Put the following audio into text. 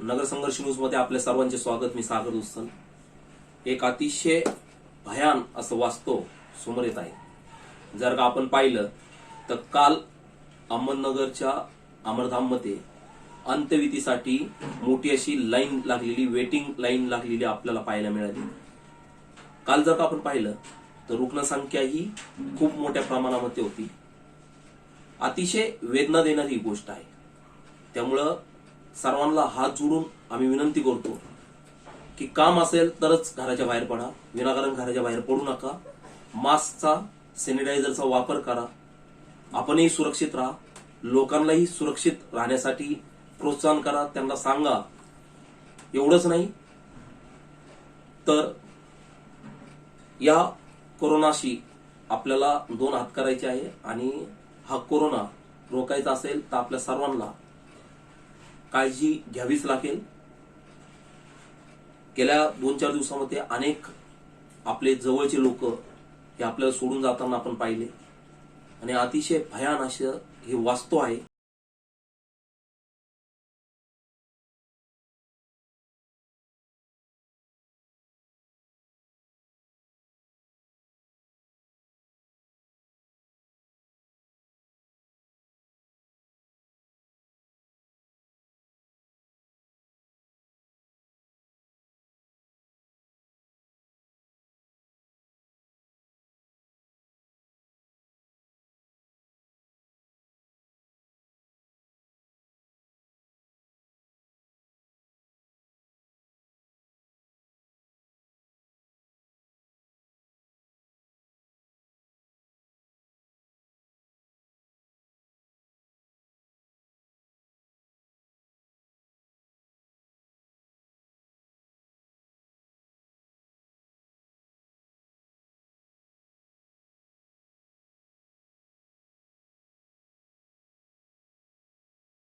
नगरसंघर्ष न्यूजमध्ये आपल्या सर्वांचे स्वागत. मी सागर उत्सन एक अतिशय भयान असं वास्तव समोर येत आहे. जर का आपण पाहिलं तर काल अहमदनगरच्या अमरधाममध्ये अंत्यविधीसाठी मोठी अशी लाईन लागलेली वेटिंग लाईन लागलेली आपल्याला पाहायला मिळाली. काल जर का आपण पाहिलं तर रुग्णसंख्या ही खूप मोठ्या प्रमाणामध्ये होती. अतिशय वेदना देणारी ही गोष्ट आहे. त्यामुळं सर्वांना हात जोडून आम्ही विनंती करतो की काम असेल तरच घराच्या बाहेर पडा. विनाकारण घराच्या बाहेर पडू नका. मास्कचा सॅनिटायझरचा वापर करा. आपणही सुरक्षित राहा. लोकांनाही सुरक्षित राहण्यासाठी प्रोत्साहन करा. त्यांना सांगा. एवढंच नाही तर या कोरोनाशी आपल्याला दोन हात करायचे आहे आणि हा कोरोना रोखायचा असेल तर आपल्या सर्वांना काळजी घ्यावीच लागेल. गेल्या दोन चार दिवसामध्ये अनेक आपले जवळचे लोक हे आपल्याला सोडून जाताना आपण पाहिले. आणि अतिशय भयान असं हे वास्तव आहे.